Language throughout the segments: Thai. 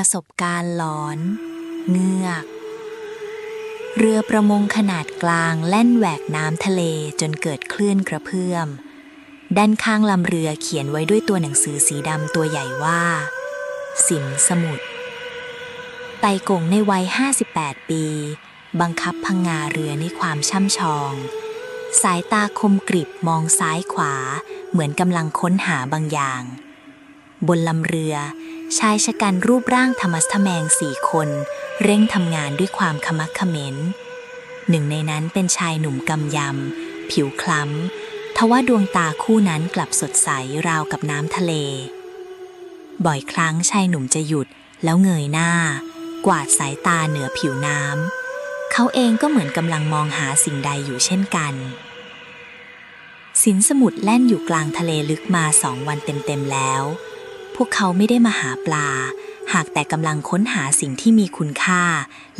ประสบการณ์หลอน เงือก เรือประมงขนาดกลางแล่นแหวกน้ำทะเลจนเกิดคลื่นกระเพื่อม ด้านข้างลำเรือเขียนไว้ด้วยตัวหนังสือสีดำตัวใหญ่ว่า สินสมุทรไต่กงในวัย 58 ปี บังคับพังงาเรือในความช่ำชอง สายตาคมกริบมองซ้ายขวา เหมือนกำลังค้นหาบางอย่าง บนลำเรือ ชายชะกันรูปร่างธรรมสทแมงสี่คน เร่งทำงานด้วยความขมักเขม้น หนึ่งในนั้นเป็นชายหนุ่มกำยำ ผิวคล้ำทว่าดวงตาคู่นั้นกลับสดใสราวกับน้ำทะเล บ่อยครั้งชายหนุ่มจะหยุดแล้วเงยหน้า กวาดสายตาเหนือผิวน้ำ เขาเองก็เหมือนกำลังมองหาสิ่งใดอยู่เช่นกัน สินสมุทรแล่นอยู่กลางทะเลลึกมาสองวันเต็มๆแล้ว พวกเขาไม่ได้มาหาปลา หากแต่กำลังค้นหาสิ่งที่มีคุณค่า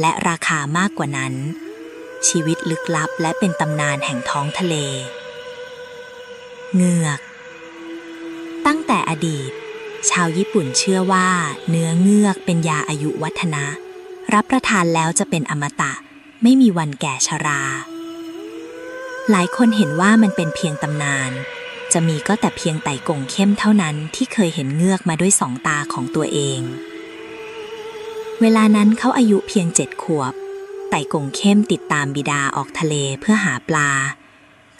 และราคามากกว่านั้น ชีวิตลึกลับและเป็นตำนานแห่งท้องทะเล เงือก ตั้งแต่อดีต ชาวญี่ปุ่นเชื่อว่า เนื้อเงือกเป็นยาอายุวัฒนะ รับประทานแล้วจะเป็นอมตะ ไม่มีวันแก่ชรา หลายคนเห็นว่ามันเป็นเพียงตำนาน จะมีก็แต่เพียงไต่กงเข้มเท่านั้นที่เคยเห็นเงือกมาด้วยสองตาของตัวเอง เวลานั้นเขาอายุเพียงเจ็ดขวบ ไต่กงเข้มติดตามบิดาออกทะเลเพื่อหาปลา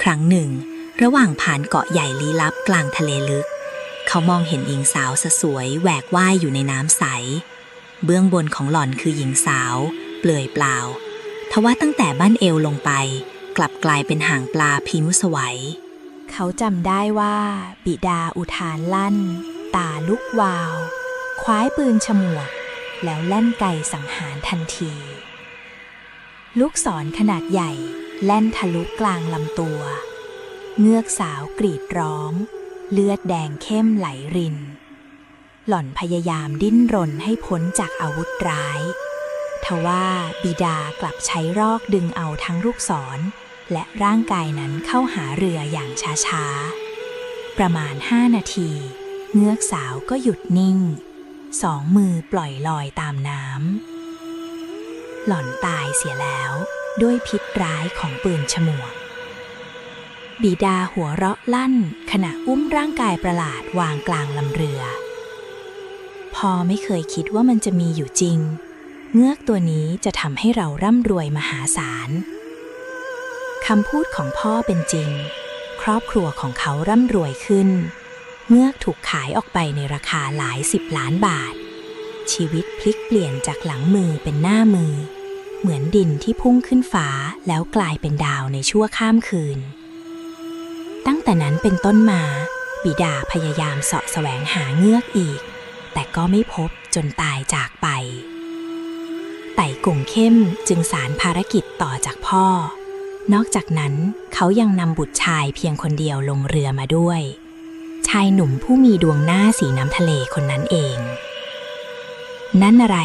ครั้งหนึ่ง ระหว่างผ่านเกาะใหญ่ลี้ลับกลางทะเลลึก เขามองเห็นหญิงสาวสวยแหวกว่ายอยู่ในน้ำใส เบื้องบนของหล่อนคือหญิงสาว เปลือยเปล่าทว่าตั้งแต่บ้านเอวลงไป กลับกลายเป็นหางปลาพิมุสวัย เขาจำได้ว่า บิดาอุทานลั่น ตาลุกวาว คว้ายปืนฉมวก แล้วแล่นไกสังหารทันที ลูกศรขนาดใหญ่แล่นทะลุกลางลำตัว เงือกสาวกรีดร้อง เลือดแดงเข้มไหลริน หล่อนพยายามดิ้นรนให้พ้นจากอาวุธร้าย ทว่าบิดากลับใช้รอกดึงเอาทั้งลูกศร และร่างกายนั้นเข้าหาเรืออย่างช้าๆ ประมาณห้านาที เงือกสาวก็หยุดนิ่ง สองมือปล่อยลอยตามน้ำหล่อนตายเสียแล้วด้วยพิษร้ายของปืนฉมวก บิดาหัวเราะลั่น ขณะอุ้มร่างกายประหลาดวางกลางลำเรือ พอไม่เคยคิดว่ามันจะมีอยู่จริง เงือกตัวนี้จะทำให้เราร่ำรวยมหาศาล คำพูดของพ่อเป็นจริง ครอบครัวของเขาร่ำรวยขึ้น เงือกถูกขายออกไปในราคาหลายสิบล้านบาท ชีวิตพลิกเปลี่ยนจากหลังมือเป็นหน้ามือ เหมือนดินที่พุ่งขึ้นฟ้าแล้วกลายเป็นดาวในชั่วข้ามคืน ตั้งแต่นั้นเป็นต้นมา บิดาพยายามเสาะแสวงหาเงือกอีก แต่ก็ไม่พบจนตายจากไป ไต่กงเข้มจึงสารภารกิจต่อจากพ่อ นอกจากนั้นเขายังนำบุตรชายเพียงคนเดียวลงเรือมาด้วย ชายหนุ่มผู้มีดวงหน้าสีน้ำทะเลคนนั้นเอง นั่นอะไร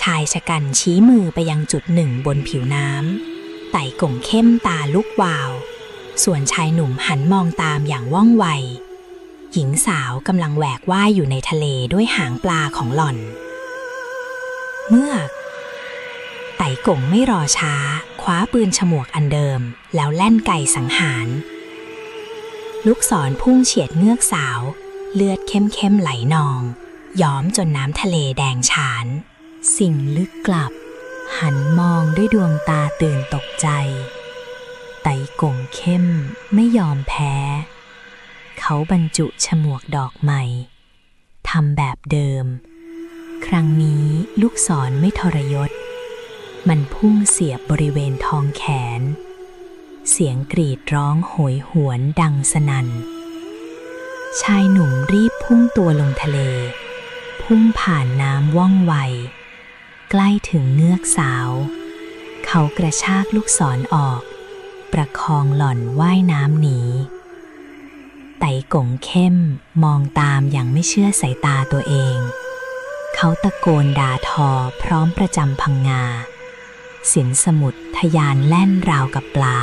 ชายชะกันชี้มือไปยังจุดหนึ่งบนผิวน้ำไต่ก่งเข้มตาลุกวาว ส่วนชายหนุ่มหันมองตามอย่างว่องไว หญิงสาวกำลังแหวกว่ายอยู่ในทะเลด้วยหางปลาของหล่อน เมื่อ กงไม่รอช้า คว้าปืนฉมวกอันเดิม แล้วแล่นไก่สังหาร ลูกศรพุ่งเฉียดเงือกสาว เลือดเข้มๆไหลนอง ย้อมจนน้ำทะเลแดงฉาน สิ่งลึกกลับ หันมองด้วยดวงตาตื่นตกใจ ไต่กงเข้มไม่ยอมแพ้ เขาบรรจุฉมวกดอกใหม่ทำแบบเดิม ครั้งนี้ลูกศรไม่ทรยศ มันพุ่งเสียบบริเวณท้องแขน เสียงกรีดร้องโหยหวนดังสนัน่น ชายหนุ่มรีบพุ่งตัวลงทะเล พุ่งผ่านน้ำว่องไว ใกล้ถึงเงือกสาว เขากระชากลูกศรออกประคองหล่อนว่ายน้ำหนีไต่กงเข้มมองตามอย่างไม่เชื่อสายตาตัวเอง เขาตะโกนด่าทอพร้อมประจำพังงา สินสมุทรทะยานแล่นราวกับปลา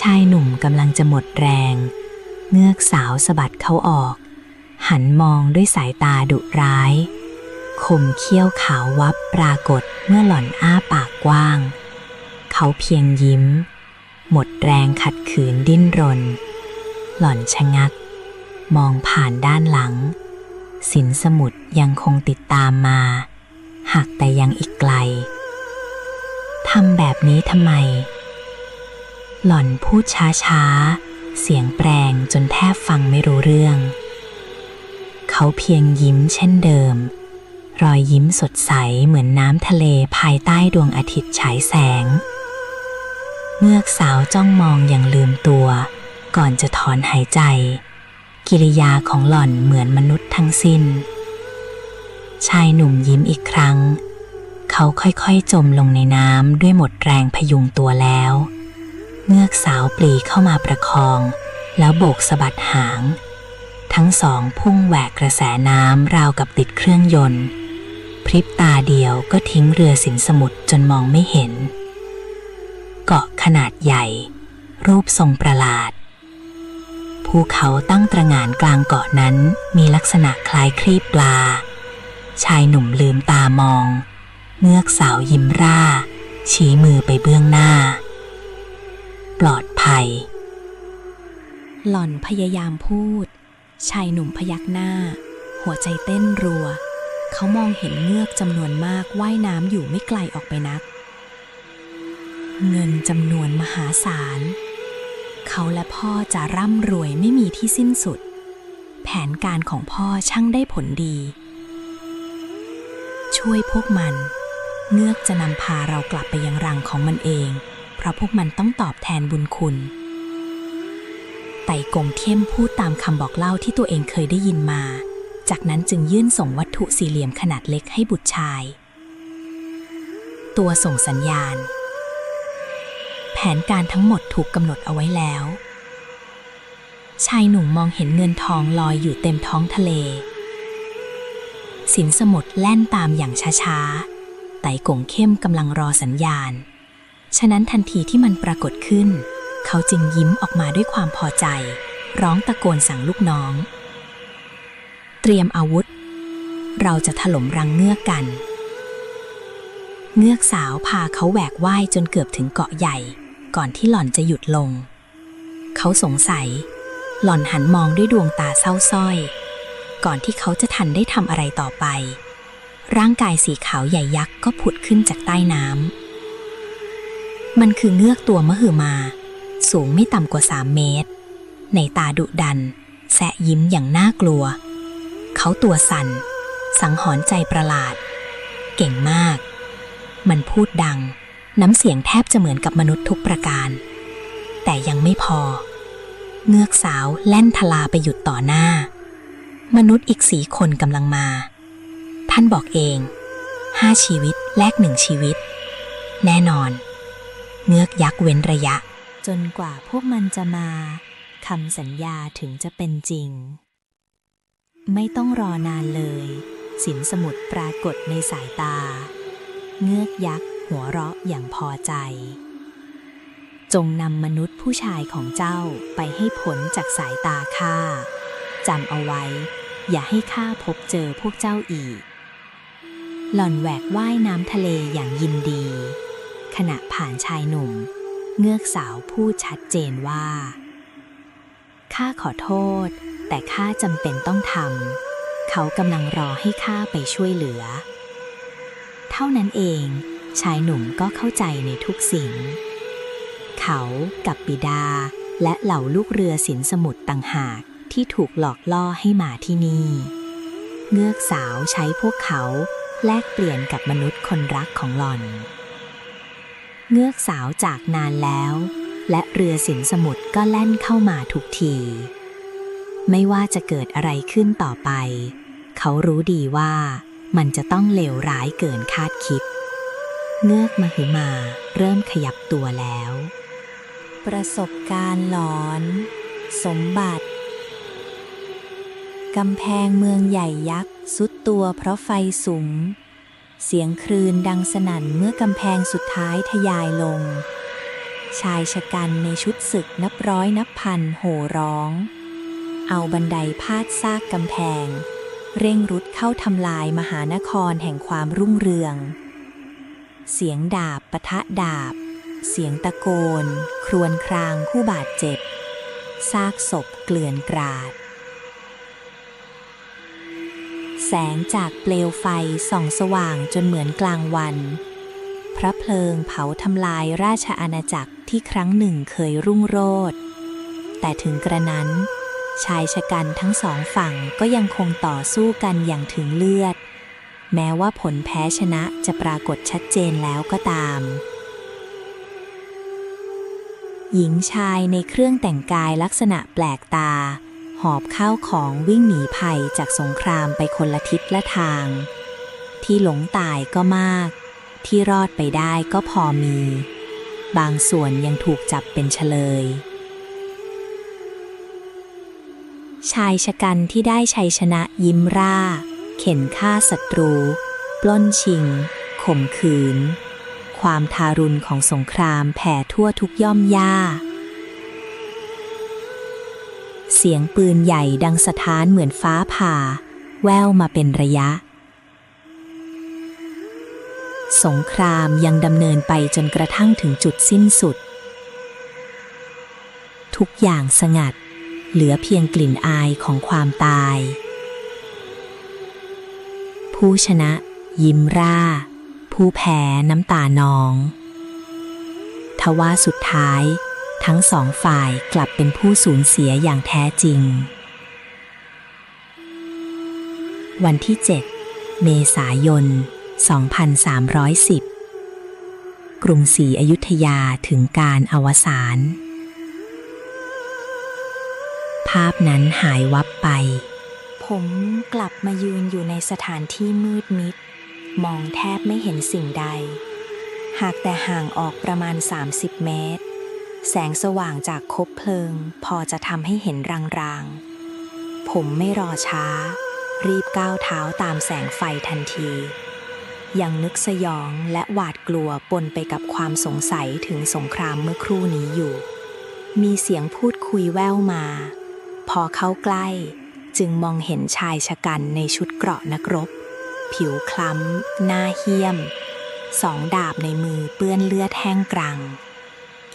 ชายหนุ่มกำลังจะหมดแรง เงือกสาวสะบัดเขาออก หันมองด้วยสายตาดุร้ายคมเขี้ยวขาววับปรากฏเมื่อหล่อนอ้าปากกว้าง เขาเพียงยิ้ม หมดแรงขัดขืนดิ้นรน หล่อนชะงัก มองผ่านด้านหลัง สินสมุดยังคงติดตามมา หากแต่ยังอีกไกล ทำแบบนี้ทำไม หล่อนพูดช้าๆ เสียงแปลงจนแทบฟังไม่รู้เรื่อง เขาเพียงยิ้มเช่นเดิม รอยยิ้มสดใสเหมือนน้ำทะเลภายใต้ดวงอาทิตย์ฉายแสง เงือกสาวจ้องมองอย่างลืมตัว ก่อนจะถอนหายใจ กิริยาของหล่อนเหมือนมนุษย์ทั้งสิ้น ชายหนุ่มยิ้มอีกครั้ง เขาค่อยๆจมลงในน้ำด้วยหมดแรงพยุงตัวแล้ว เงือกสาวปลีเข้ามาประคอง แล้วโบกสะบัดหาง ทั้งสองพุ่งแหวกกระแสน้ำราวกับติดเครื่องยนต์ พริบตาเดียวก็ทิ้งเรือสินสมุทรจนมองไม่เห็น เกาะขนาดใหญ่ รูปทรงประหลาดภูเขาตั้งตระหง่านกลางเกาะนั้นมีลักษณะคล้ายครีบปลา ชายหนุ่มลืมตามอง เงือกสาวยิ้มร่า ชี้มือไปเบื้องหน้า ปลอดภัย หล่อนพยายามพูด ชายหนุ่มพยักหน้า หัวใจเต้นรัว เขามองเห็นเงือกจำนวนมากว่ายน้ำอยู่ไม่ไกลออกไปนัก เงินจำนวนมหาศาล เขาและพ่อจะร่ำรวยไม่มีที่สิ้นสุด แผนการของพ่อช่างได้ผลดีช่วยพวกมัน เงือกจะนำพาเรากลับไปยังรังของมันเอง เพราะพวกมันต้องตอบแทนบุญคุณ ไต่กงเทียมพูดตามคำบอกเล่าที่ตัวเองเคยได้ยินมา จากนั้นจึงยื่นส่งวัตถุสี่เหลี่ยมขนาดเล็กให้บุตรชาย ตัวส่งสัญญาณ แผนการทั้งหมดถูกกำหนดเอาไว้แล้ว ชายหนุ่มมองเห็นเงินทองลอยอยู่เต็มท้องทะเล สินสมุทรแล่นตามอย่างช้าๆ ไต่กงเข้มกำลังรอสัญญาณ ฉะนั้นทันทีที่มันปรากฏขึ้น เขาจึงยิ้มออกมาด้วยความพอใจ ร้องตะโกนสั่งลูกน้อง เตรียมอาวุธ เราจะถล่มรังเงือกกัน เงือกสาวพาเขาแหวกว่ายจนเกือบถึงเกาะใหญ่ ก่อนที่หล่อนจะหยุดลง เขาสงสัย หล่อนหันมองด้วยดวงตาเศร้าส้อย ก่อนที่เขาจะทันได้ทำอะไรต่อไป ร่างกายสีขาวใหญ่ยักษ์ก็ผุดขึ้นจากใต้น้ำ มันคือเงือกตัวมหึมา สูงไม่ต่ำกว่าสามเมตร ในตาดุดัน แสะยิ้มอย่างน่ากลัว เขาตัวสั่น สังหรณ์ใจประหลาด เก่งมาก มันพูดดัง น้ำเสียงแทบจะเหมือนกับมนุษย์ทุกประการ แต่ยังไม่พอ เงือกสาวแล่นทลาไปหยุดต่อหน้า มนุษย์อีกสีคนกำลังมา ท่านบอกเองห้าชีวิตแลกหนึ่งชีวิต แน่นอน เงือกยักษ์เว้นระยะ จนกว่าพวกมันจะมาคำสัญญาถึงจะเป็นจริง ไม่ต้องรอนานเลย สินสมุดปรากฏในสายตา เงือกยักษ์หัวเราะอย่างพอใจ จงนำมนุษย์ผู้ชายของเจ้าไปให้พ้นจากสายตาข้าจำเอาไว้ อย่าให้ข้าพบเจอพวกเจ้าอีก หล่อนแหวกว่ายน้ำทะเลอย่างยินดี ขณะผ่านชายหนุ่ม เงือกสาวพูดชัดเจนว่า ข้าขอโทษ แต่ข้าจำเป็นต้องทำ เขากำลังรอให้ข้าไปช่วยเหลือ เท่านั้นเอง ชายหนุ่มก็เข้าใจในทุกสิ่ง เขากับบิดาและเหล่าลูกเรือสินสมุทรต่างหากที่ถูกหลอกล่อให้มาที่นี่ เงือกสาวใช้พวกเขา แลกเปลี่ยนกับมนุษย์คนรักของหล่อน เงือกสาวจากนานแล้ว และเรือสินสมุทรก็แล่นเข้ามาทุกที ไม่ว่าจะเกิดอะไรขึ้นต่อไป เขารู้ดีว่ามันจะต้องเลวร้ายเกินคาดคิด เงือกมหึมาเริ่มขยับตัวแล้ว ประสบการณ์หลอน สมบัติ กำแพงเมืองใหญ่ยักษ์สุดตัวเพราะไฟสูง เสียงครืนดังสนั่นเมื่อกำแพงสุดท้ายทยายลง ชายชะกันในชุดศึกนับร้อยนับพันโห่ร้อง เอาบันไดพาดซากกำแพง เร่งรุดเข้าทำลายมหานครแห่งความรุ่งเรือง เสียงดาบปะทะดาบ เสียงตะโกน ครวญครางผู้บาดเจ็บ ซากศพเกลื่อนกราด แสงจากเปลวไฟส่องสว่างจนเหมือนกลางวัน พระเพลิงเผาทำลายราชอาณาจักรที่ครั้งหนึ่งเคยรุ่งโรจน์แต่ถึงกระนั้น ชายชะกันทั้งสองฝั่งก็ยังคงต่อสู้กันอย่างถึงเลือด แม้ว่าผลแพ้ชนะจะปรากฏชัดเจนแล้วก็ตาม หญิงชายในเครื่องแต่งกายลักษณะแปลกตา หอบข้าวของวิ่งหนีภัยจากสงครามไปคนละทิศละทาง ที่หลงตายก็มาก ที่รอดไปได้ก็พอมี บางส่วนยังถูกจับเป็นเฉลย ชายชะกันที่ได้ชัยชนะยิ้มร่า เข็นฆ่าศัตรู ปล้นชิง ข่มขืน ความทารุณของสงครามแผ่ทั่วทุกย่อมย่า เสียงปืนใหญ่ดังสะท้านเหมือนฟ้าผ่า แววมาเป็นระยะ สงครามยังดำเนินไปจนกระทั่งถึงจุดสิ้นสุด ทุกอย่างสงัด เหลือเพียงกลิ่นอายของความตาย ผู้ชนะ ยิ้มร่า ผู้แพ้น้ำตานอง ทว่าสุดท้าย ทั้งสองฝ่ายกลับเป็นผู้สูญเสียอย่างแท้จริง วันที่ 7 เมษายน 2310 กรุงศรีอยุธยาถึงการอวสานภาพนั้นหายวับไป ผมกลับมายืนอยู่ในสถานที่มืดมิด มองแทบไม่เห็นสิ่งใด หากแต่ห่างออกประมาณ 30 เมตร แสงสว่างจากคบเพลิง พอจะทำให้เห็นรางๆ ผมไม่รอช้า รีบก้าวเท้าตามแสงไฟทันที ยังนึกสยองและหวาดกลัวปนไปกับความสงสัยถึงสงครามเมื่อครู่นี้อยู่ มีเสียงพูดคุยแว่วมา พอเข้าใกล้จึงมองเห็นชายชะกันในชุดเกราะนักรบ ผิวคล้ำ หน้าเหี้ยม สองดาบในมือเปื้อนเลือดแห้งกรัง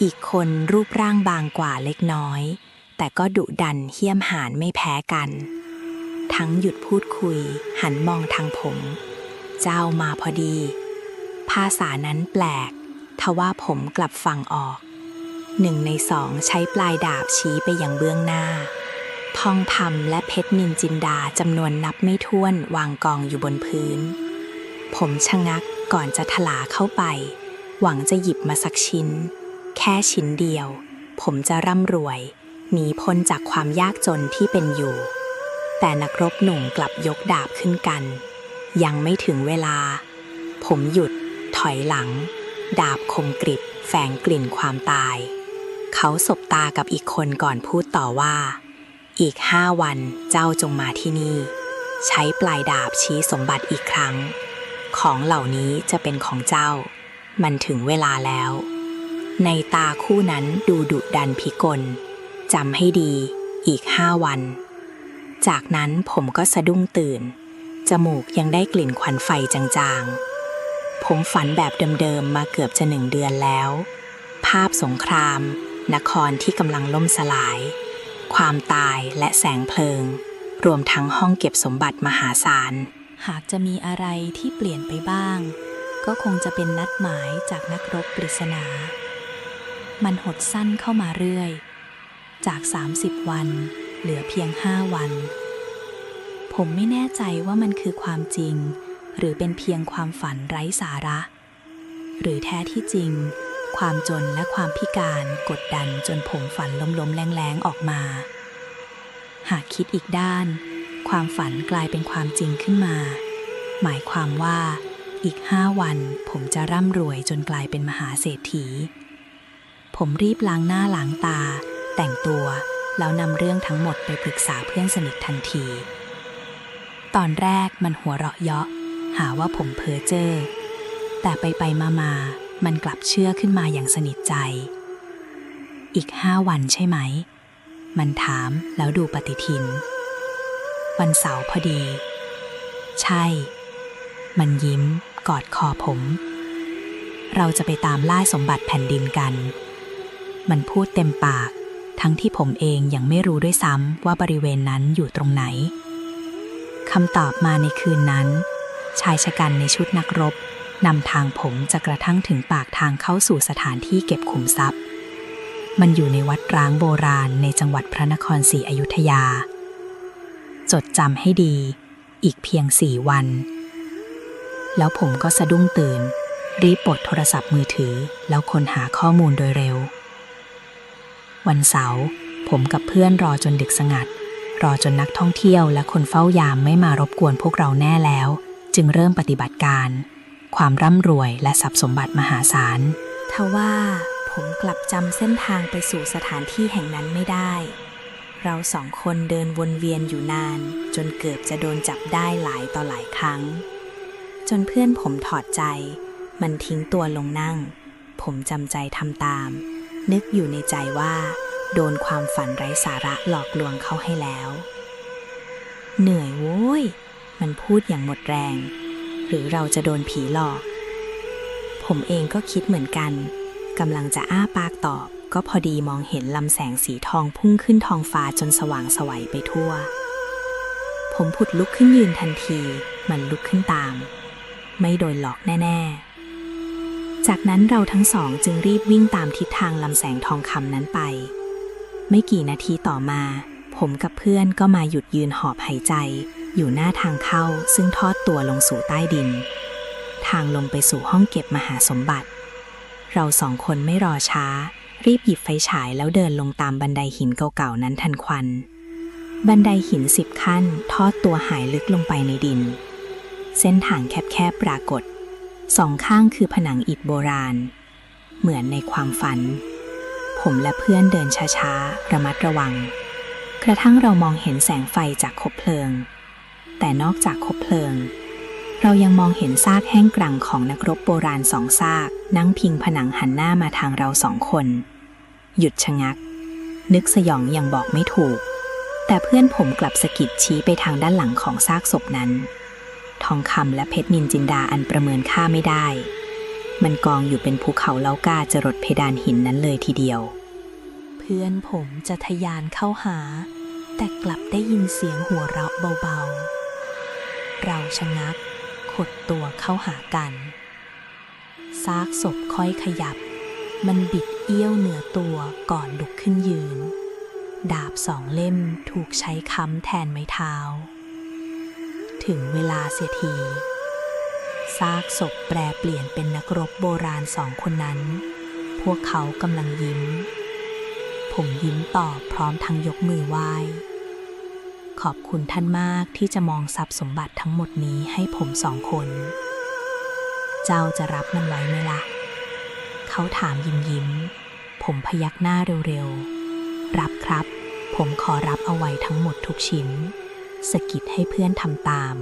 อีกคนรูปร่างบางกว่าเล็กน้อย แต่ก็ดุดันเหี้ยมหานไม่แพ้กัน ทั้งหยุดพูดคุย หันมองทางผม เจ้ามาพอดี ภาษานั้นแปลก ทว่าผมกลับฟังออก หนึ่งในสองใช้ปลายดาบชี้ไปยังเบื้องหน้า ทองคำและเพชรนินจินดาจำนวนนับไม่ถ้วนวางกองอยู่บนพื้น ผมชะงักก่อนจะถลาเข้าไป หวังจะหยิบมาสักชิ้น แค่ชิ้นเดียว ผมจะร่ำรวย หนีพ้นจากความยากจนที่เป็นอยู่ แต่นักรบหนุ่มกลับยกดาบขึ้นกัน ยังไม่ถึงเวลา ผมหยุด ถอยหลัง ดาบคมกริบ แฝงกลิ่นความตาย เขาสบตากับอีกคนก่อนพูดต่อว่า อีกห้าวันเจ้าจงมาที่นี่ ใช้ปลายดาบชี้สมบัติอีกครั้ง ของเหล่านี้จะเป็นของเจ้า มันถึงเวลาแล้ว ในตาคู่นั้นดูดุดันพิกลจำให้ดีอีกห้าวัน จากนั้นผมก็สะดุ้งตื่น จมูกยังได้กลิ่นควันไฟจางๆ ผมฝันแบบเดิมๆ มาเกือบจะหนึ่งเดือนแล้ว ภาพสงคราม นครที่กำลังล่มสลาย ความตายและแสงเพลิง รวมทั้งห้องเก็บสมบัติมหาศาล หากจะมีอะไรที่เปลี่ยนไปบ้าง ก็คงจะเป็นนัดหมายจากนักรบปริศนา มันหดสั้นเข้ามาเรื่อย จาก 30 วัน เหลือเพียง5วัน ผมไม่แน่ใจว่ามันคือความจริง หรือเป็นเพียงความฝันไร้สาระ หรือแท้ที่จริง ความจนและความพิการกดดันจนผมฝันล้มๆแรงๆออกมา หากคิดอีกด้าน ความฝันกลายเป็นความจริงขึ้นมา หมายความว่าอีกห้าวันผมจะร่ำรวยจนกลายเป็นมหาเศรษฐี ผมรีบล้างหน้าล้างตา แต่งตัว แล้วนำเรื่องทั้งหมดไปปรึกษาเพื่อนสนิททันที ตอนแรกมันหัวเราะเยาะ หาว่าผมเพ้อเจ้อแต่ไปไปมามามันกลับเชื่อขึ้นมาอย่างสนิทใจ อีกห้าวันใช่ไหม มันถามแล้วดูปฏิทิน วันเสาร์พอดี ใช่ มันยิ้ม กอดคอผม เราจะไปตามล่าสมบัติแผ่นดินกัน มันพูดเต็มปาก ทั้งที่ผมเองยังไม่รู้ด้วยซ้ำว่าบริเวณนั้นอยู่ตรงไหนคำตอบมาในคืนนั้น ชายชะกันในชุดนักรบนำทางผมจะกระทั่งถึงปากทางเข้าสู่สถานที่เก็บขุมทรัพย์ มันอยู่ในวัดร้างโบราณในจังหวัดพระนครศรีอยุธยา จดจำให้ดี อีกเพียงสี่วัน แล้วผมก็สะดุ้งตื่น รีบปลดโทรศัพท์มือถือ แล้วค้นหาข้อมูลโดยเร็ว วันเสาร์ผมกับเพื่อนรอจนดึกสงัด รอจนนักท่องเที่ยวและคนเฝ้ายามไม่มารบกวนพวกเราแน่แล้ว จึงเริ่มปฏิบัติการ ความร่ำรวยและทรัพย์สมบัติมหาศาลทว่าผมกลับจำเส้นทางไปสู่สถานที่แห่งนั้นไม่ได้ เราสองคนเดินวนเวียนอยู่นาน จนเกือบจะโดนจับได้หลายต่อหลายครั้ง จนเพื่อนผมถอดใจ มันทิ้งตัวลงนั่ง ผมจำใจทำตาม นึกอยู่ในใจว่า โดนความฝันไร้สาระหลอกลวงเข้าให้แล้ว เหนื่อยโว้ย มันพูดอย่างหมดแรง หรือเราจะโดนผีหลอก ผมเองก็คิดเหมือนกันกำลังจะอ้าปากตอบ ก็พอดีมองเห็นลำแสงสีทองพุ่งขึ้นท้องฟ้าจนสว่างสวัยไปทั่ว ผมผุดลุกขึ้นยืนทันที มันลุกขึ้นตาม ไม่โดนหลอกแน่ ๆ จากนั้นเราทั้งสองจึงรีบวิ่งตามทิศทางลำแสงทองคำนั้นไป ไม่กี่นาทีต่อมา ผมกับเพื่อนก็มาหยุดยืนหอบหายใจ อยู่หน้าทางเข้าซึ่งทอดตัวลงสู่ใต้ดิน ทางลงไปสู่ห้องเก็บมหาสมบัติ เราสองคนไม่รอช้า รีบหยิบไฟฉายแล้วเดินลงตามบันไดหินเก่าๆนั้นทันควัน บันไดหินสิบขั้น ทอดตัวหายลึกลงไปในดิน เส้นทางแคบๆปรากฏ สองข้างคือผนังอิฐโบราณ เหมือนในความฝัน ผมและเพื่อนเดินช้าๆ ระมัดระวัง กระทั่งเรามองเห็นแสงไฟจากคบเพลิง แต่นอกจากคบเพลิง เรายังมองเห็นซากแห้งกรังของนักรบโบราณสองซากนั่งพิงผนังหันหน้ามาทางเราสองคน หยุดชะงัก นึกสยองอย่างบอกไม่ถูก แต่เพื่อนผมกลับสะกิดชี้ไปทางด้านหลังของซากศพนั้น ทองคำและเพชรนินจินดาอันประเมินค่าไม่ได้ มันกองอยู่เป็นภูเขาเล้ากาจรดเพดานหินนั้นเลยทีเดียว เพื่อนผมจะทะยานเข้าหา แต่กลับได้ยินเสียงหัวเราะเบาๆ เราชะงัก ขดตัวเข้าหากัน ซากศพค่อยขยับ มันบิดเอี้ยวเหนือตัวก่อนลุกขึ้นยืน ดาบสองเล่มถูกใช้ค้ำแทนไม้เท้า ถึงเวลาเสียทีซากศพแปรเปลี่ยนเป็นนักรบโบราณสองคนนั้น พวกเขากำลังยิ้ม ผมยิ้มตอบพร้อมทั้งยกมือไหว้ ขอบคุณท่านมากที่จะมองทรัพย์สมบัติทั้งหมดนี้ให้ผมสองคน เจ้าจะรับมันไว้ไหมล่ะ เขาถามยิ้มยิ้ม ผมพยักหน้าเร็วๆ รับครับ ผมขอรับเอาไว้ทั้งหมดทุกชิ้น สกิดให้เพื่อนทำตาม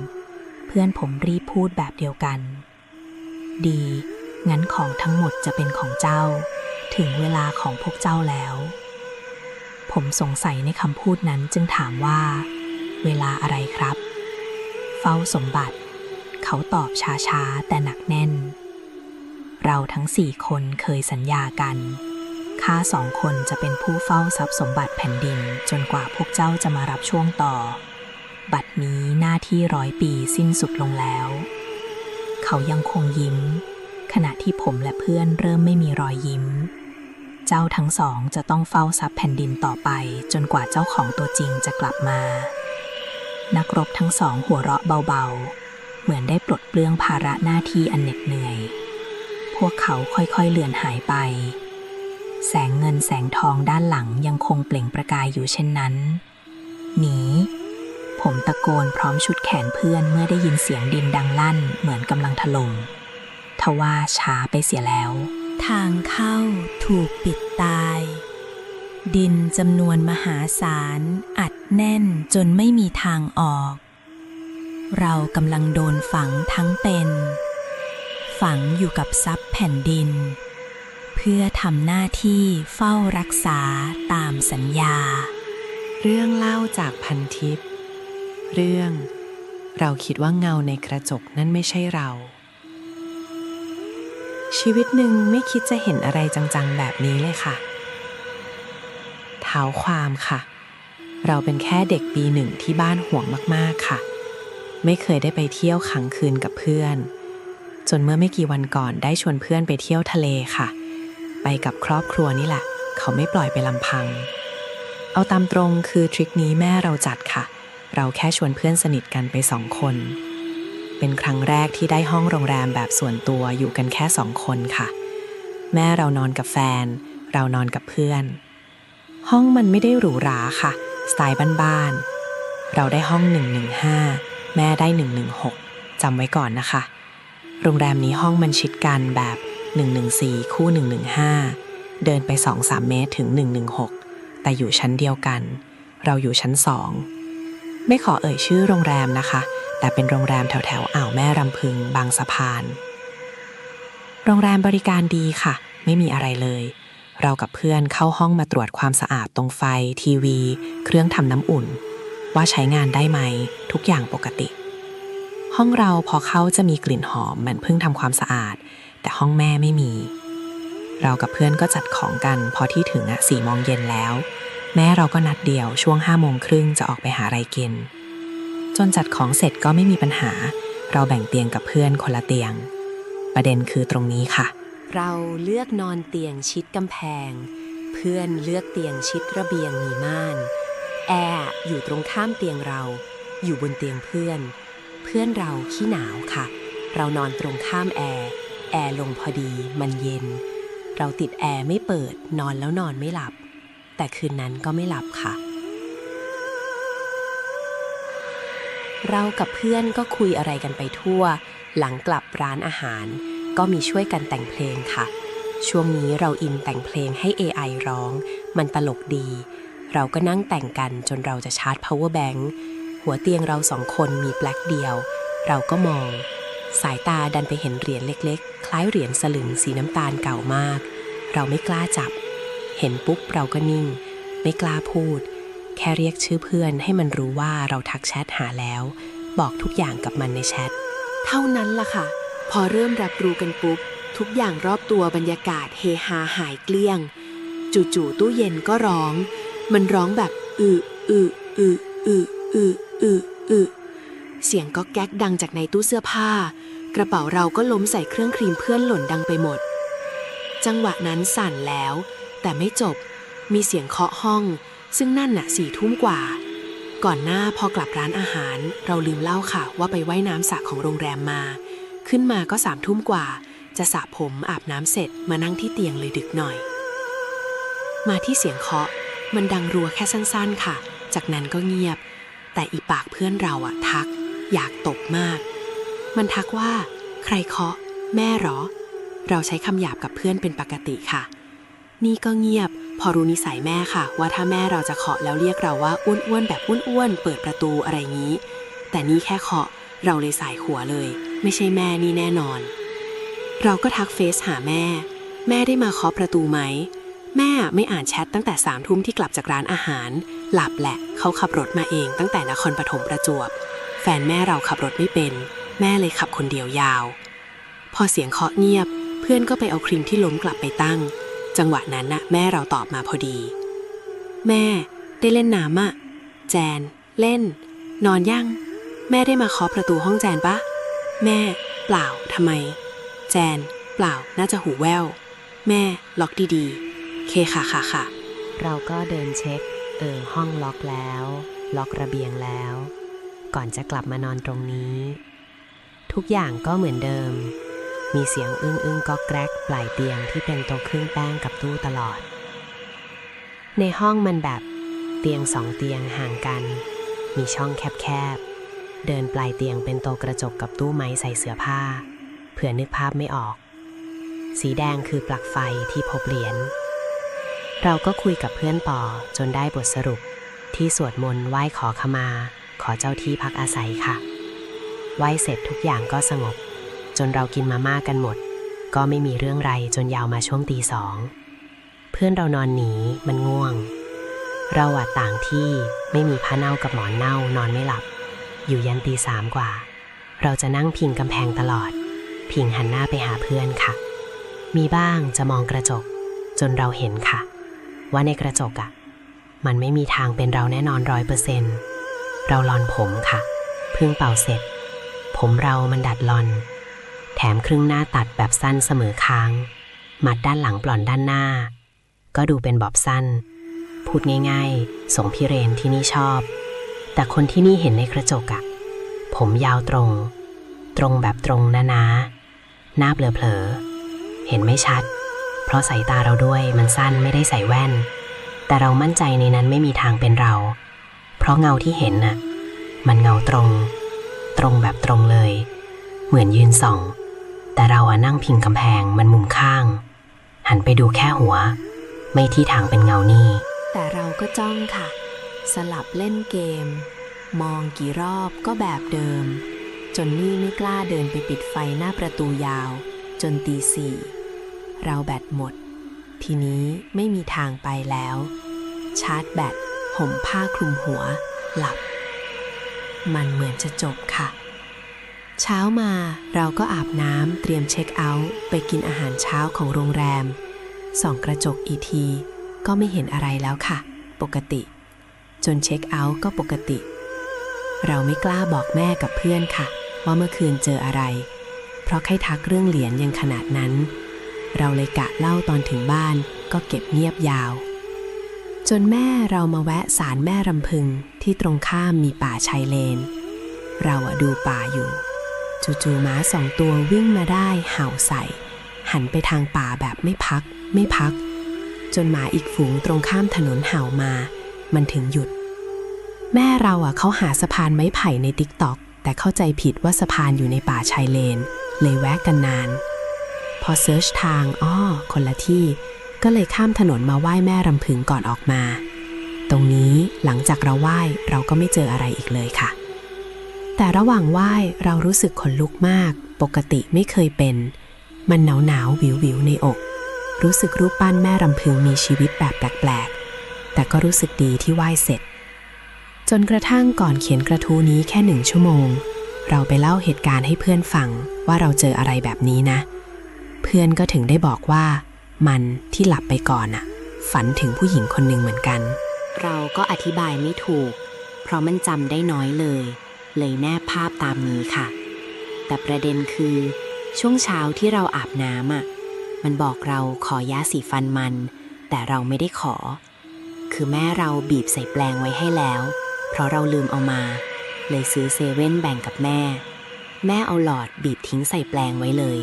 เพื่อนผมรีบพูดแบบเดียวกัน ดี งั้นของทั้งหมดจะเป็นของเจ้า ถึงเวลาของพวกเจ้าแล้ว ผมสงสัยในคำพูดนั้นจึงถามว่า เวลาอะไรครับ เฝ้าสมบัติ เขาตอบช้าๆ แต่หนักแน่น เราทั้งสี่คนเคยสัญญากันข้าสองคนจะเป็นผู้เฝ้าทรัพย์สมบัติแผ่นดินจนกว่าพวกเจ้าจะมารับช่วงต่อ บัดนี้หน้าที่ร้อยปีสิ้นสุดลงแล้ว เขายังคงยิ้ม ขณะที่ผมและเพื่อนเริ่มไม่มีรอยยิ้ม เจ้าทั้งสองจะต้องเฝ้าทรัพย์แผ่นดินต่อไปจนกว่าเจ้าของตัวจริงจะกลับมา นักรบทั้งสองหัวเราะเบาๆ เหมือนได้ปลดเปลื้องภาระหน้าที่อันเหน็ดเหนื่อย พวกเขาค่อยๆเลือนหายไป แสงเงินแสงทองด้านหลังยังคงเปล่งประกายอยู่เช่นนั้น หนี ผมตะโกนพร้อมชุดแขนเพื่อนเมื่อได้ยินเสียงดินดังลั่นเหมือนกำลังถล่มทว่าช้าไปเสียแล้ว ทางเข้าถูกปิดตาย ดินจำนวนมหาศาลอัดแน่นจนไม่มีทางออก เรากำลังโดนฝังทั้งเป็น ฝังอยู่กับทรัพย์แผ่นดิน เพื่อทำหน้าที่เฝ้ารักษาตามสัญญา เรื่องเล่าจากพันทิป เรื่อง เราคิดว่าเงาในกระจกนั่นไม่ใช่เรา ชีวิตหนึ่งไม่คิดจะเห็นอะไรจังๆแบบนี้เลยค่ะเท้าความค่ะ เราเป็นแค่เด็กปีหนึ่งที่บ้านห่วงมากๆค่ะ ไม่เคยได้ไปเที่ยวขังคืนกับเพื่อน จนเมื่อไม่กี่วันก่อนได้ชวนเพื่อนไปเที่ยวทะเลค่ะ ไปกับครอบครัวนี่แหละ เขาไม่ปล่อยไปลำพังเอาตามตรงคือทริคนี้แม่เราจัดค่ะ เราแค่ชวนเพื่อนสนิทกันไปสองคน เป็นครั้งแรกที่ได้ห้องโรงแรมแบบส่วนตัวอยู่กันแค่สองคนค่ะ แม่เรานอนกับแฟน เรานอนกับเพื่อน ห้องมันไม่ได้หรูหราค่ะ สไตล์บ้านๆ เราได้ห้อง 115 แม่ได้ 116จำไว้ก่อนนะคะ โรงแรมนี้ห้องมันชิดกันแบบ 114 คู่ 115 เดินไป 2-3 เมตรถึง 116 แต่อยู่ชั้นเดียวกัน เราอยู่ชั้น2 ไม่ขอเอ่ยชื่อโรงแรมนะคะ แต่เป็นโรงแรมแถวแถวๆอ่าวแม่รำพึงบางสะพาน โรงแรมบริการดีค่ะ ไม่มีอะไรเลย เรากับเพื่อนเข้าห้องมาตรวจความสะอาดตรงไฟ ทีวี เครื่องทำน้ำอุ่น ว่าใช้งานได้ไหม ทุกอย่างปกติ ห้องเราพอเข้าจะมีกลิ่นหอมเหมือนเพิ่งทำความสะอาด แต่ห้องแม่ไม่มี เรากับเพื่อนก็จัดของกัน พอที่ถึงอะสี่โมงเย็นแล้ว แม่เราก็นัดเดียวช่วงห้าโมงครึ่งจะออกไปหาอะไรกิน จนจัดของเสร็จก็ไม่มีปัญหา เราแบ่งเตียงกับเพื่อนคนละเตียง ประเด็นคือตรงนี้ค่ะ เราเลือกนอนเตียงชิดกำแพง เพื่อนเลือกเตียงชิดระเบียงมีม่าน แอร์อยู่ตรงข้ามเตียงเรา อยู่บนเตียงเพื่อน เพื่อนเราขี้หนาวค่ะ เรานอนตรงข้ามแอร์แอร์ลงพอดีมันเย็น เราติดแอร์ไม่เปิดนอนแล้วนอนไม่หลับ แต่คืนนั้นก็ไม่หลับค่ะ เรากับเพื่อนก็คุยอะไรกันไปทั่ว หลังกลับร้านอาหาร ก็มีช่วยกันแต่งเพลงค่ะ ช่วงนี้เราอินแต่งเพลงให้ AI ร้อง มันตลกดี เราก็นั่งแต่งกันจนเราจะชาร์จ power bank หัวเตียงเราสองคนมีแบล็กเดียว เราก็มอง สายตาดันไปเห็นเหรียญเล็ก ๆ คล้ายเหรียญสลึงสีน้ำตาลเก่ามาก เราไม่กล้าจับ เห็นปุ๊บเราก็นิ่ง ไม่กล้าพูด แค่เรียกชื่อเพื่อนให้มันรู้ว่าเราทักแชทหาแล้ว บอกทุกอย่างกับมันในแชท เท่านั้นล่ะค่ะ พอเริ่มรับรู้กันปุ๊บ ทุกอย่างรอบตัวบรรยากาศเฮฮาหายเกลี้ยง จู่ๆตู้เย็นก็ร้อง มันร้องแบบอึอึอึอึอึอึอึเสียงก็แก๊กดังจากในตู้เสื้อผ้า กระเป๋าเราก็ล้มใส่เครื่องครีมเพื่อนหล่นดังไปหมด จังหวะนั้นสั่นแล้ว แต่ไม่จบ มีเสียงเคาะห้อง ซึ่งนั่นน่ะสี่ทุ่มกว่า ก่อนหน้าพอกลับร้านอาหาร เราลืมเล่าค่ะว่าไปไว่ายน้ำสระของโรงแรมมา ขึ้นมาก็สามทุ่มกว่า จะสระผมอาบน้ำเสร็จมานั่งที่เตียงเลยดึกหน่อย มาที่เสียงเคาะ มันดังรัวแค่สั้นๆค่ะ จากนั้นก็เงียบ แต่อีปากเพื่อนเราอะทัก อยากตบมาก มันทักว่า ใครเคาะ แม่หรอ เราใช้คำหยาบกับเพื่อนเป็นปกติค่ะ นี่ก็เงียบ พอรู้นิสัยแม่ค่ะ ว่าถ้าแม่เราจะเคาะแล้วเรียกเราว่าอ้วนๆแบบอ้วนๆเปิดประตูอะไรงี้ แต่นี่แค่เคาะเราเลยสายหัวเลย ไม่ใช่แม่นี่แน่นอน เราก็ทักเฟซหาแม่ แม่ได้มาเคาะประตูไหมแม่ไม่อ่านแชทตั้งแต่สามทุ่มที่กลับจากร้านอาหาร หลับแหละเขาขับรถมาเองตั้งแต่นครปฐมประจวบ แฟนแม่เราขับรถไม่เป็น แม่เลยขับคนเดียวยาว พอเสียงเคาะเงียบ เพื่อนก็ไปเอาครีมที่ล้มกลับไปตั้ง จังหวะนั้นน่ะแม่เราตอบมาพอดี แม่ได้เล่นน้ำอะแจน เล่น นอนยัง แม่ได้มาเคาะประตูห้องแจนปะแม่ เปล่าทำไม แจน เปล่าน่าจะหูแว่วแม่ ล็อกดีๆ เคค่ะค่ะค่ะ เราก็เดินเช็ค เออ ห้องล็อกแล้ว ล็อกระเบียงแล้ว ก่อนจะกลับมานอนตรงนี้ ทุกอย่างก็เหมือนเดิม มีเสียงอึ้งอึ้งก็แกรกปลายเตียงที่เป็นโต๊ะเครื่องแป้งกับตู้ตลอด ในห้องมันแบบเตียงสองเตียงห่างกัน มีช่องแคบๆ เดินปลายเตียงเป็นโต๊ะกระจกกับตู้ไม้ใส่เสื้อผ้า เผื่อนึกภาพไม่ออก สีแดงคือปลั๊กไฟที่พบเหรียญ เราก็คุยกับเพื่อนต่อจนได้บทสรุปที่สวดมนต์ไหว้ขอขมา ขอเจ้าที่พักอาศัยค่ะ ไหว้เสร็จทุกอย่างก็สงบ จนเรากินมาม่ากันหมด ก็ไม่มีเรื่องไรจนยาวมาช่วงตีสอง เพื่อนเรานอนหนีมันง่วง เราอะต่างที่ไม่มีผ้าเน่ากับหมอนเน่านอนไม่หลับ อยู่ยันตีสามกว่า เราจะนั่งพิงกำแพงตลอด พิงหันหน้าไปหาเพื่อนค่ะ มีบ้างจะมองกระจก จนเราเห็นค่ะ ว่าในกระจกอะมันไม่มีทางเป็นเราแน่นอนร้อยเปอร์เซนต์เราลอนผมค่ะ เพิ่งเป่าเสร็จ ผมเรามันดัดลอน แถมครึ่งหน้าตัดแบบสั้นเสมอค้าง มัดด้านหลังปล่อนด้านหน้า ก็ดูเป็นบอบสั้น พูดง่ายๆส่งพี่เรนที่นี่ชอบ แต่คนที่นี่เห็นในกระจกอะผมยาวตรง ตรงแบบตรงนะนะหน้าเบลอๆเห็นไม่ชัด เพราะสายตาเราด้วยมันสั้นไม่ได้ใส่แว่น แต่เรามั่นใจในนั้นไม่มีทางเป็นเรา เพราะเงาที่เห็นน่ะ มันเงาตรง ตรงแบบตรงเลย เหมือนยืนส่อง แต่เราอะนั่งพิงกำแพงมันมุมข้าง หันไปดูแค่หัว ไม่ที่ทางเป็นเงานี่ แต่เราก็จ้องค่ะ สลับเล่นเกม มองกี่รอบก็แบบเดิม จนนี่ไม่กล้าเดินไปปิดไฟหน้าประตูยาว จนตีสี่เราแบตหมด ทีนี้ไม่มีทางไปแล้ว ชาร์จแบตห่มผ้าคลุมหัว หลับ มันเหมือนจะจบค่ะ เช้ามาเราก็อาบน้ำเตรียมเช็คเอาท์ไปกินอาหารเช้าของโรงแรม ส่องกระจกอีทีก็ไม่เห็นอะไรแล้วค่ะ ปกติ จนเช็คเอาท์ก็ปกติ เราไม่กล้าบอกแม่กับเพื่อนค่ะ ว่าเมื่อคืนเจออะไร เพราะใครทักเรื่องเหรียญยังขนาดนั้น เราเลยกะเล่าตอนถึงบ้านก็เก็บเงียบยาว จนแม่เรามาแวะสารแม่รำพึงที่ตรงข้ามมีป่าชายเลน เราอะดูป่าอยู่ จู่ๆม้าสองตัววิ่งมาได้เห่าใส่ หันไปทางป่าแบบไม่พัก ไม่พัก จนหมาอีกฝูงตรงข้ามถนนเห่ามา มันถึงหยุด แม่เราอะเขาหาสะพานไม้ไผ่ในติ๊กต็อกแต่เข้าใจผิดว่าสะพานอยู่ในป่าชายเลน เลยแวะกันนาน พอเซิร์ชทางอ้อคนละที่ ก็เลยข้ามถนนมาไหว้แม่รำพึงก่อนออกมา ตรงนี้หลังจากเราไหว้เราก็ไม่เจออะไรอีกเลยค่ะ แต่ระหว่างไหว้เรารู้สึกขนลุกมาก ปกติไม่เคยเป็น มันหนาวหนาววิววิวในอก รู้สึกรูปปั้นแม่รำพึงมีชีวิตแบบแปลกๆ แต่ก็รู้สึกดีที่ไหว้เสร็จ จนกระทั่งก่อนเขียนกระทู้นี้แค่หนึ่งชั่วโมง เราไปเล่าเหตุการณ์ให้เพื่อนฟังว่าเราเจออะไรแบบนี้นะ เพื่อนก็ถึงได้บอกว่า มันที่หลับไปก่อนอะฝันถึงผู้หญิงคนหนึ่งเหมือนกัน เราก็อธิบายไม่ถูก เพราะมันจำได้น้อยเลย เลยแนบภาพตามนี้ค่ะ แต่ประเด็นคือช่วงเช้าที่เราอาบน้ำอะ มันบอกเราขอยาสีฟันมัน แต่เราไม่ได้ขอ คือแม่เราบีบใส่แปลงไว้ให้แล้ว เพราะเราลืมเอามา เลยซื้อเซเว่นแบ่งกับแม่ แม่เอาหลอดบีบทิ้งใส่แปลงไว้เลย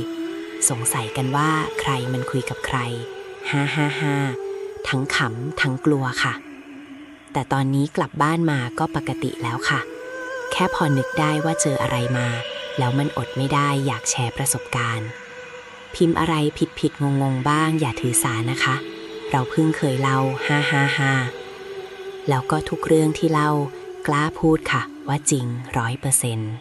สงสัยกันว่าใครมันคุยกับใครฮ่าฮ่าฮ่าทั้งขำทั้งกลัวค่ะ แต่ตอนนี้กลับบ้านมาก็ปกติแล้วค่ะ แค่พอนึกได้ว่าเจออะไรมา แล้วมันอดไม่ได้อยากแชร์ประสบการณ์ พิมพ์อะไรผิดผิดงงงๆบ้างอย่าถือสานะคะ เราเพิ่งเคยเล่าฮ่าฮ่าฮ่าแล้วก็ทุกเรื่องที่เล่ากล้าพูดค่ะ ว่าจริงร้อยเปอร์เซ็นต์